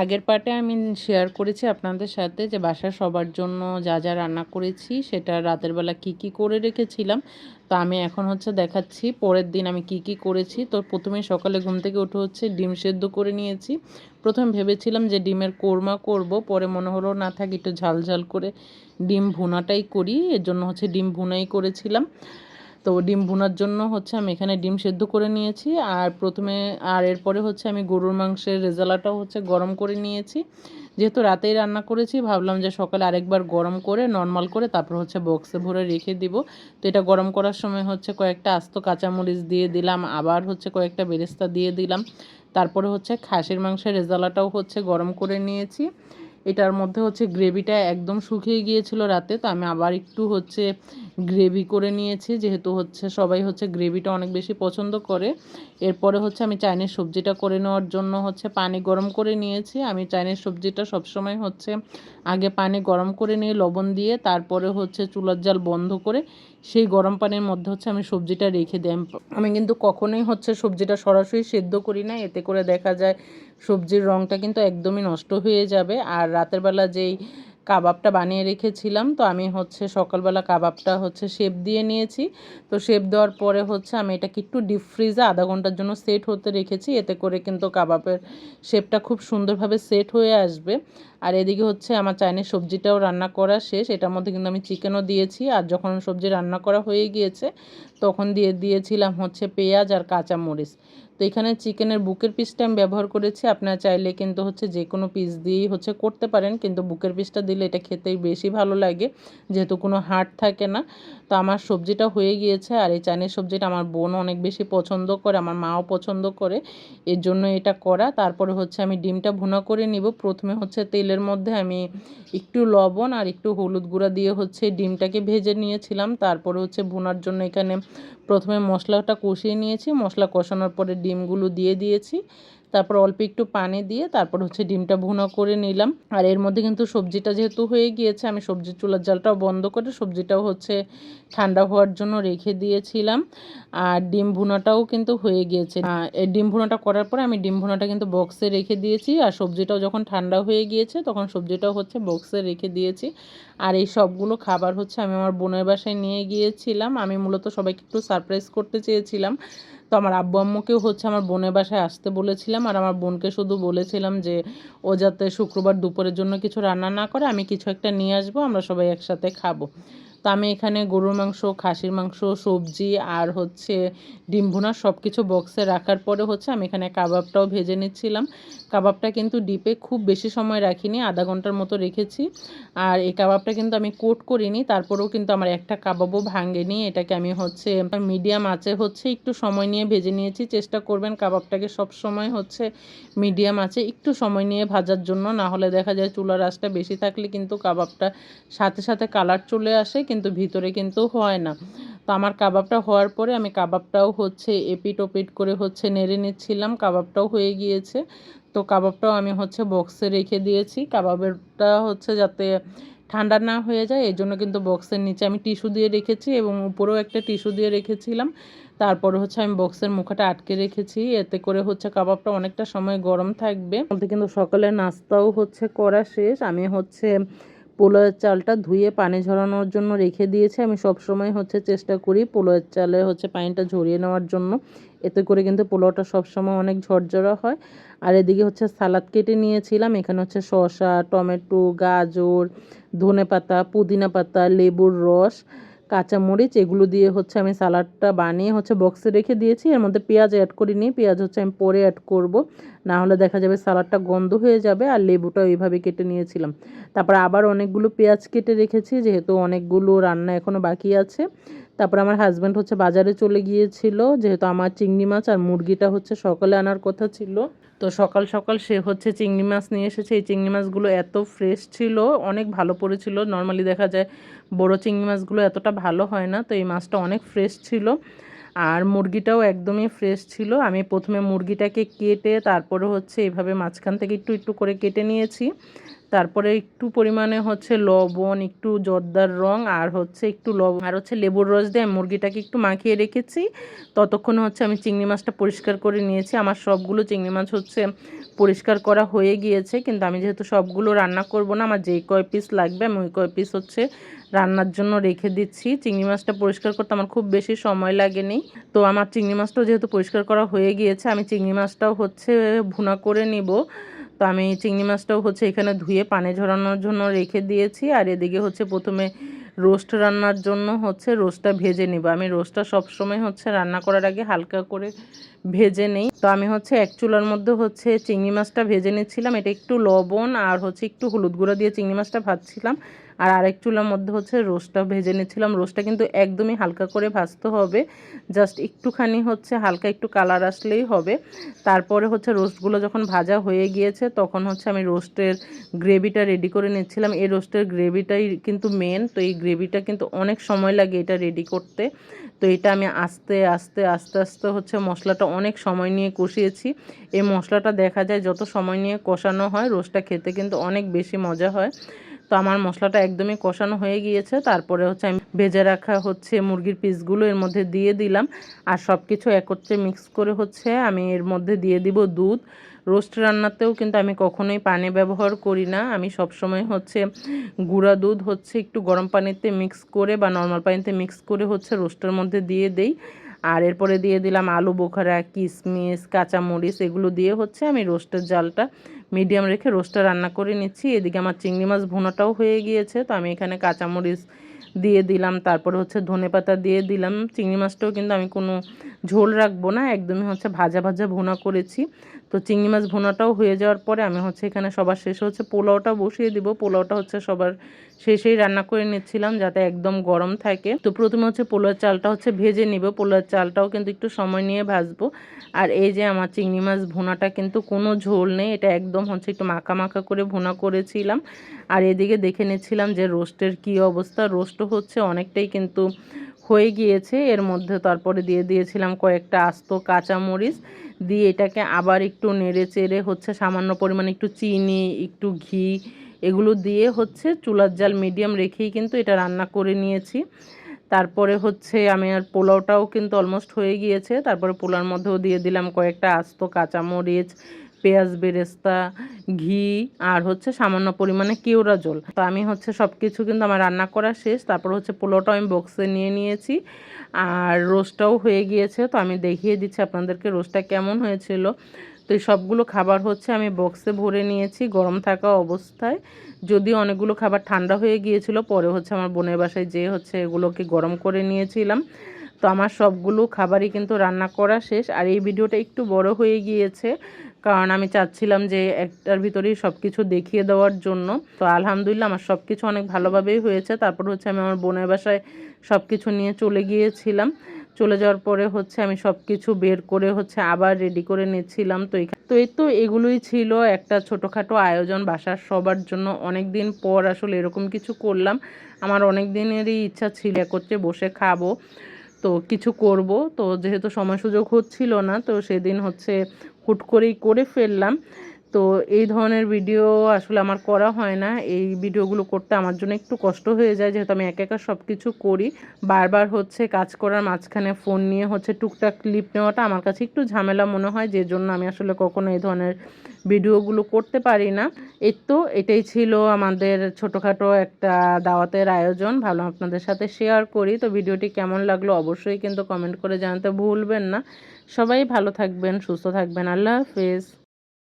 আগের পার্টে আমি শেয়ার করেছি আপনাদের সাথে যে বাসা সবার জন্য যা যা রান্না করেছি, সেটা রাতের বেলা কি কি করে রেখেছিলাম। তো আমি এখন হচ্ছে দেখাচ্ছি পরের দিন আমি কি কি করেছি। তো প্রথমে সকালে ঘুম থেকে উঠে হচ্ছে ডিম সেদ্ধ করে নিয়েছি। প্রথমে ভেবেছিলাম যে ডিমের কোরমা করব, পরে মনে হলো না থাক একটু ঝাল ঝাল করে ডিম ভুনাটাই করি। এর জন্য হচ্ছে ডিম ভুনাই করেছিলাম। তো ডিম ভুনার জন্য হচ্ছে আমি এখানে ডিম সেদ্ধ করে নিয়েছি। আর প্রথমে, আর এরপরে হচ্ছে আমি গরুর মাংসের রেজালাটাও হচ্ছে গরম করে নিয়েছি। যেহেতু রাতেই রান্না করেছি, ভাবলাম যে সকালে আরেকবার গরম করে, নর্মাল করে তারপর হচ্ছে বক্সে ভরে রেখে দিব। তো এটা গরম করার সময় হচ্ছে কয়েকটা আস্ত কাঁচামরিচ দিয়ে দিলাম, আবার হচ্ছে কয়েকটা বেরেস্তা দিয়ে দিলাম। তারপরে হচ্ছে খাসির মাংসের রেজালাটাও হচ্ছে গরম করে নিয়েছি। এটার মধ্যে হচ্ছে গ্রেভিটা একদম শুকিয়ে গিয়েছিল রাতে, তো আমি আবার একটু হচ্ছে গ্রেভি করে নিয়েছি, যেহেতু হচ্ছে সবাই হচ্ছে গ্রেভিটা অনেক বেশি পছন্দ করে। এরপরে হচ্ছে আমি চাইনিজ সবজিটা করে নেওয়ার জন্য হচ্ছে পানি গরম করে নিয়েছি। আমি চাইনিজ সবজিটা সবসময় হচ্ছে আগে পানি গরম করে নিয়ে লবণ দিয়ে, তারপরে হচ্ছে চুলার জাল বন্ধ করে সেই গরম পানির মধ্যে হচ্ছে আমি সবজিটা রেখে দিই। আমি কিন্তু কখনোই হচ্ছে সবজিটা সরাসরি সেদ্ধ করি না। এতে করে দেখা যায় সবজির রঙটা কিন্তু একদমই নষ্ট হয়ে যাবে। আর রাতের বেলা যেই কাবাবটা বানিয়ে রেখেছিলাম, তো আমি হচ্ছে সকালবেলা কাবাবটা হচ্ছে শেপ দিয়ে নিয়েছি। তো শেপ দেওয়ার পরে হচ্ছে আমি এটাকে একটু ডিপ ফ্রিজে আধা ঘণ্টার জন্য সেট হতে রেখেছি। এতে করে কিন্তু কাবাবের শেপটা খুব সুন্দরভাবে সেট হয়ে আসবে। আর এদিকে হচ্ছে আমার চাইনিজ সবজিটাও রান্না করা শেষ। এটার মধ্যে কিন্তু আমি চিকেনও দিয়েছি। আর যখন সবজি রান্না করা হয়ে গিয়েছে, তখন দিয়ে দিয়েছিলাম হচ্ছে পেঁয়াজ আর কাঁচামরিচ। তো এখানে চিকেনের বুকের পিসটা আমি ব্যবহার করেছি। আপনারা চাইলে কিন্তু হচ্ছে যে কোনো পিস দিয়েই হচ্ছে করতে পারেন। কিন্তু বুকের পিসটা দিলে এটা খেতেই বেশি ভালো লাগে, যেহেতু কোনো হাট থাকে না। তো আমার সবজিটা হয়ে গিয়েছে। আর এই চাইনিজ সবজিটা আমার বোন অনেক বেশি পছন্দ করে, আমার মাও পছন্দ করে। এর জন্য এটা করা। তারপরে হচ্ছে আমি ডিমটা ভুনা করে নিব। প্রথমে হচ্ছে তেলের মধ্যে আমি একটু লবণ আর একটু হলুদ গুঁড়া দিয়ে হচ্ছে ডিমটাকে ভেজে নিয়েছিলাম। তারপরে হচ্ছে ভুনার জন্য এখানে প্রথমে মশলাটা কষিয়ে নিয়েছি। মশলা কষানোর পরে ডিমগুলো দিয়ে দিয়েছি। তারপর অল্প একটু পানি দিয়ে তারপর হচ্ছে ডিমটা ভুনা করে নিলাম। আর এর মধ্যে কিন্তু সবজিটা যেহেতু হয়ে গিয়েছে, আমি সবজির চুলার জালটাও বন্ধ করে সবজিটাও হচ্ছে ঠান্ডা হওয়ার জন্য রেখে দিয়েছিলাম। আর ডিম ভুনাটাও কিন্তু হয়ে গিয়েছে। ডিম ভুনাটা করার পরে আমি ডিম ভুনাটা কিন্তু বক্সে রেখে দিয়েছি। আর সবজিটাও যখন ঠান্ডা হয়ে গিয়েছে, তখন সবজিটাও হচ্ছে বক্সে রেখে দিয়েছি। আর এই সবগুলো খাবার হচ্ছে আমি আমার বোনের বাসায় নিয়ে গিয়েছিলাম। আমি মূলত সবাইকে একটু সারপ্রাইজ করতে চেয়েছিলাম। তো আমার আব্বু আম্মুকেও হচ্ছে আমার বোনের বাসায় আসতে বলেছিলাম আর আমার বোনকে শুধু বলেছিলাম যে ও যাতে শুক্রবার দুপুরের জন্য কিছু রান্না না করে, আমি কিছু একটা নিয়ে আসব, আমরা সবাই একসাথে খাব। তো আমি এখানে গরুর মাংস, খাসির মাংস, সবজি আর হচ্ছে ডিম ভুনা সব কিছু বক্সে রাখার পরে হচ্ছে আমি এখানে কাবাবটাও ভেজে নিচ্ছিলাম। কাবাবটা কিন্তু ডিপে খুব বেশি সময় রাখিনি, আধা ঘণ্টার মতো রেখেছি। আর এই কাবাবটা কিন্তু আমি কোট করিনি, তারপরেও কিন্তু আমার একটা কাবাবও ভাঙেনি। এটাকে আমি হচ্ছে মিডিয়াম আছে হচ্ছে একটু সময় নিয়ে ভেজে নিয়েছি। চেষ্টা করবেন কাবাবটাকে সব সময় হচ্ছে মিডিয়াম আছে একটু সময় নিয়ে ভাজার জন্য। না হলে দেখা যায় চুলার আঁচটা বেশি থাকলে কিন্তু কাবাবটা সাথে সাথে কালার চলে আসে। কিন্তু ভিতরে কিন্তু হয় না। তো আমার কাবাবটা হওয়ার পরে আমি কাবাবটাও হচ্ছে এপিট ওপিট করে হচ্ছে নেড়ে নিচ্ছিলাম, কাবাবটাও হয়ে গিয়েছে। তো কাবাবটাও আমি হচ্ছে বক্সে রেখে দিয়েছি। কাবাবেরটা হচ্ছে যাতে ঠান্ডা না হয়ে যায় এই জন্য কিন্তু বক্সের নিচে আমি টিস্যু দিয়ে রেখেছি এবং উপরেও একটা টিস্যু দিয়ে রেখেছিলাম। তারপরে হচ্ছে আমি বক্সের মুখাটা আটকে রেখেছি। এতে করে হচ্ছে কাবাবটা অনেকটা সময় গরম থাকবে। কিন্তু সকালে নাস্তাও হচ্ছে করা শেষ। আমি হচ্ছে পোলোয়ের চালটা ধুয়ে পানি ঝরানোর জন্য রেখে দিয়েছি। আমি সবসময় হচ্ছে চেষ্টা করি পোলয়ের চালে হচ্ছে পানিটা ঝরিয়ে নেওয়ার জন্য। এতে করে কিন্তু পোলাওটা সবসময় অনেক ঝরঝরা হয়। আর এদিকে হচ্ছে সালাদ কেটে নিয়েছিলাম। এখানে হচ্ছে শসা, টমেটো, গাজর ধনে পাতা পুদিনা পাতা, লেবুর রস কাঁচামরিচ, এগুলো দিয়ে হচ্ছে আমি সালাডটা বানিয়ে হচ্ছে বক্সে রেখে দিয়েছি। এর মধ্যে পেঁয়াজ অ্যাড করি করিনি, পেঁয়াজ হচ্ছে আমি পরে অ্যাড করব। না হলে দেখা যাবে সালাডটা গন্ধ হয়ে যাবে আর লেবুটা এইভাবে কেটে নিয়েছিলাম। তারপর আবার অনেকগুলো পেঁয়াজ কেটে রেখেছি, যেহেতু অনেকগুলো রান্না এখনও বাকি আছে। তারপর আমার হাজব্যান্ড হচ্ছে বাজারে চলে গিয়েছিল, যেহেতু আমার চিংড়ি মাছ আর মুরগিটা হচ্ছে সকালে আনার কথা ছিল। তো সকাল সকাল সে হচ্ছে চিংড়ি মাছ নিয়ে এসেছে। এই চিংড়ি মাছগুলো এত ফ্রেশ ছিল, অনেক ভালো পড়েছিল। নর্মালি দেখা যায় বড় চিংড়ি মাছগুলো এতটা ভালো হয় না, তো এই মাছটা অনেক ফ্রেশ ছিল। আর মুরগিটাও একদমই ফ্রেশ ছিল। আমি প্রথমে মুরগিটাকে কেটে তারপরে হচ্ছে এভাবে মাঝখান থেকে একটু একটু করে কেটে নিয়েছি। তারপরে একটু পরিমাণে হচ্ছে লবণ, একটু জর্দার রং আর হচ্ছে একটু লবণ আর হচ্ছে লেবুর রস দিয়ে মুরগিটাকে একটু মাখিয়ে রেখেছি। ততক্ষণে হচ্ছে আমি চিংড়ি মাছটা পরিষ্কার করে নিয়েছি। আমার সবগুলো চিংড়ি মাছ হচ্ছে পরিষ্কার করা হয়ে গিয়েছে কিন্তু আমি যেহেতু সবগুলো রান্না করব না, আমার যেই কয় পিস লাগবে আমি ওই কয় পিস হচ্ছে রান্নার জন্য রেখে দিচ্ছি। চিংড়ি মাছটা পরিষ্কার করতে আমার খুব বেশি সময় লাগেনি। তো আমার চিংড়ি মাছটাও যেহেতু পরিষ্কার করা হয়ে গিয়েছে, আমি চিংড়ি মাছটাও হচ্ছে ভুনা করে নিব। তো আমি চিংড়ি মাছটাও হচ্ছে এখানে ধুয়ে পানি ঝরানোর জন্য রেখে দিয়েছি। আর এদিকে হচ্ছে প্রথমে রোস্ট রান্নার জন্য হচ্ছে রোস্টটা ভেজে নিব। আমি রোস্টটা সবসময় হচ্ছে রান্না করার আগে হালকা করে ভেজে নেই। তো আমি হচ্ছে এক চুলার মধ্যে হচ্ছে চিংড়ি মাছটা ভেজে নিচ্ছিলাম। এটা একটু লবণ আর হচ্ছে একটু হলুদ গুঁড়ো দিয়ে চিংড়ি মাছটা ভাজছিলাম। আর আরেক চুলার মধ্যে হচ্ছে রোস্টটা ভেজে নিচ্ছিলাম। রোস্টটা কিন্তু একদমই হালকা করে ভাজতে হবে। জাস্ট একটুখানি হচ্ছে হালকা একটু কালার আসলেই হবে। তারপরে হচ্ছে রোস্টগুলো যখন ভাজা হয়ে গিয়েছে, তখন হচ্ছে আমি রোস্টের গ্রেভিটা রেডি করে নিচ্ছিলাম। এই রোস্টের গ্রেভিটাই কিন্তু মেন, তো এই গ্রেভিটা কিন্তু অনেক সময় লাগে এটা রেডি করতে। তো এটা আমি আস্তে আস্তে আস্তে আস্তে হচ্ছে মশলাটা অনেক সময় নিয়ে কষিয়েছি। এই মশলাটা দেখা যায় যত সময় নিয়ে কষানো হয়, রোস্টটা খেতে কিন্তু অনেক বেশি মজা হয়। তো আমার মশলাটা একদমই কষানো হয়ে গিয়েছে। তারপরে হচ্ছে আমি ভেজে রাখা হচ্ছে মুরগির পিসগুলো এর মধ্যে দিয়ে দিলাম। আর সব কিছু একত্রে মিক্স করে হচ্ছে আমি এর মধ্যে দিয়ে দিব দুধ। রোস্ট রান্নাতেও কিন্তু আমি কখনোই পানি ব্যবহার করি না। আমি সবসময় হচ্ছে গুঁড়া দুধ হচ্ছে একটু গরম পানিতে মিক্স করে বা নর্মাল পানিতে মিক্স করে হচ্ছে রোস্টের মধ্যে দিয়ে দেই। আর এরপরে দিয়ে দিলাম আলু বোখারা কিশমিশ কাঁচামরিচ, এগুলো দিয়ে হচ্ছে আমি রোস্টের জালটা মিডিয়াম রেখে রোস্টটা রান্না করে নিচ্ছি। এদিকে আমার চিংড়ি মাছ ভুনাটাও হয়ে গিয়েছে, তো আমি এখানে কাঁচামরিচ দিয়ে দিলাম, তারপর হচ্ছে ধনে পাতা দিয়ে দিলাম। চিংড়ি মাছটাও কিন্তু আমি কোনো ঝোল রাখব না, একদমই হচ্ছে ভাজা ভাজা ভুনা করেছি। তো চিংড়ি মাছ ভোনাটাও হয়ে যাওয়ার পরে আমি হচ্ছে এখানে সবার শেষে হচ্ছে পোলাওটা বসিয়ে দিব। পোলাওটা হচ্ছে সবার শেষেই রান্না করে নিচ্ছিলাম যাতে একদম গরম থাকে। তো প্রথমে হচ্ছে পোলার চালটা হচ্ছে ভেজে নিব। পোলার চালটাও কিন্তু একটু সময় নিয়ে ভাজবো। আর এই যে আমার চিংড়ি মাছ ভোনাটা কিন্তু কোনো ঝোল নেই। এটা একদম হচ্ছে একটু মাখা মাখা করে ভোনা করেছিলাম। আর এদিকে দেখে নিচ্ছিলাম যে রোস্টের কি অবস্থা। রোস্টও হচ্ছে অনেকটাই কিন্তু হয়ে গিয়েছে। এর মধ্যে তারপরে দিয়ে দিয়েছিলাম কয়েকটা আস্ত কাঁচামরিচ। দিয়ে এটাকে আবার একটু নেড়ে চেড়ে হচ্ছে সামান্য পরিমাণে একটু চিনি, একটু ঘি, এগুলো দিয়ে হচ্ছে চুলার জাল মিডিয়াম রেখেই কিন্তু এটা রান্না করে নিয়েছি। তারপরে হচ্ছে আমি আর পোলাওটাও কিন্তু অলমোস্ট হয়ে গিয়েছে। তারপরে পোলার মধ্যেও দিয়ে দিলাম কয়েকটা আস্ত কাঁচামরিচ পেঁয়াজ, বেরেস্তা, ঘি আর হচ্ছে সামান্য পরিমাণে কেওড়া জল। তো আমি হচ্ছে সব কিছু কিন্তু আমার রান্না করা শেষ। তারপর হচ্ছে পোলাওটাও আমি বক্সে নিয়ে নিয়েছি। আর রোস্টটাও হয়ে গিয়েছে। তো আমি দেখিয়ে দিচ্ছি আপনাদেরকে রোস্টটা কেমন হয়েছিল। তো এই সবগুলো খাবার হচ্ছে আমি বক্সে ভরে নিয়েছি গরম থাকা অবস্থায়। যদি অনেকগুলো খাবার ঠান্ডা হয়ে গিয়েছিল, পরে হচ্ছে আমার বোনের বাসায় যেয়ে হচ্ছে এগুলোকে গরম করে নিয়েছিলাম। তো আমার সবগুলো খাবারই কিন্তু রান্না করা শেষ। আর এই ভিডিওটা একটু বড় হয়ে গিয়েছে, কারণ আমি চাচ্ছিলাম যে একটার ভিতরেই সব কিছু দেখিয়ে দেওয়ার জন্য। তো আলহামদুলিল্লাহ আমার সব কিছু অনেক ভালোভাবেই হয়েছে। তারপর হচ্ছে আমি আমার বোনের বাসায় সব কিছু নিয়ে চলে গিয়েছিলাম। চলে যাওয়ার পরে হচ্ছে আমি সব কিছু বের করে হচ্ছে আবার রেডি করে নিচ্ছিলাম। তো তো এই তো এগুলোই ছিল একটা ছোটোখাটো আয়োজন বাসার সবার জন্য। অনেক দিন পর আসলে এরকম কিছু করলাম। আমার অনেক দিনেরই ইচ্ছা ছিল একত্রে বসে খাব। তো কিছু করব। তো যেহেতু সময় সুযোগ হচ্ছিল না, তো সেদিন হচ্ছে হুট করেই করে ফেললাম। তো এই ধরনের ভিডিও আসলে আমার করা হয় না। এই ভিডিওগুলো করতে আমার জন্য একটু কষ্ট হয়ে যায়, যেহেতু আমি একা একা সব কিছু করি। বারবার হচ্ছে কাজ করার মাঝখানে ফোন নিয়ে হচ্ছে টুকটাক ক্লিপ নেওয়াটা আমার কাছে একটু ঝামেলা মনে হয়, যে জন্য আমি আসলে কখনো এই ধরনের ভিডিওগুলো করতে পারি না। এই তো এটাই ছিল আমাদের ছোটোখাটো একটা দাওয়াতের আয়োজন ভালো আপনাদের সাথে শেয়ার করি। তো ভিডিওটি কেমন লাগল অবশ্যই কিন্তু কমেন্ট করে জানাতে ভুলবেন না। সবাই ভালো থাকবেন, সুস্থ থাকবেন, আল্লাহ হাফেজ।